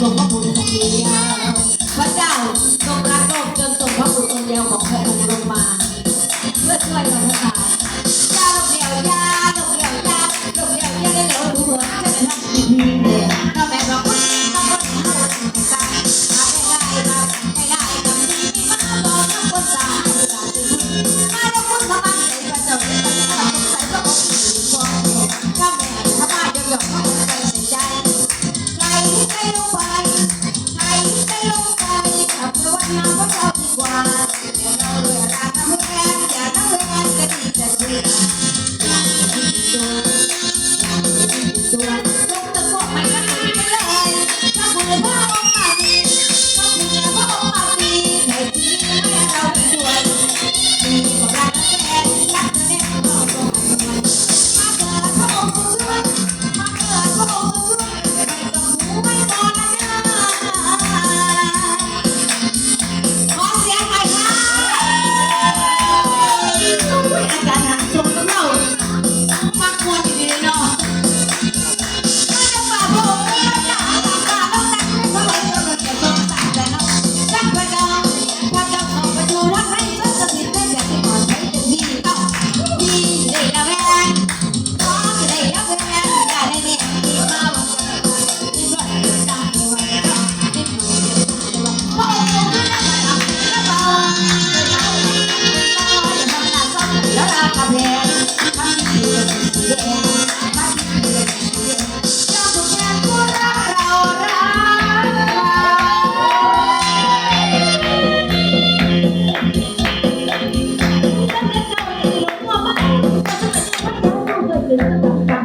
ทรงพระบุตเดียวพระเจ้าทรงรักโลกจนทรงพระบุตเดียวของพระองค์ลงมา เพื่อช่วยมนุษย์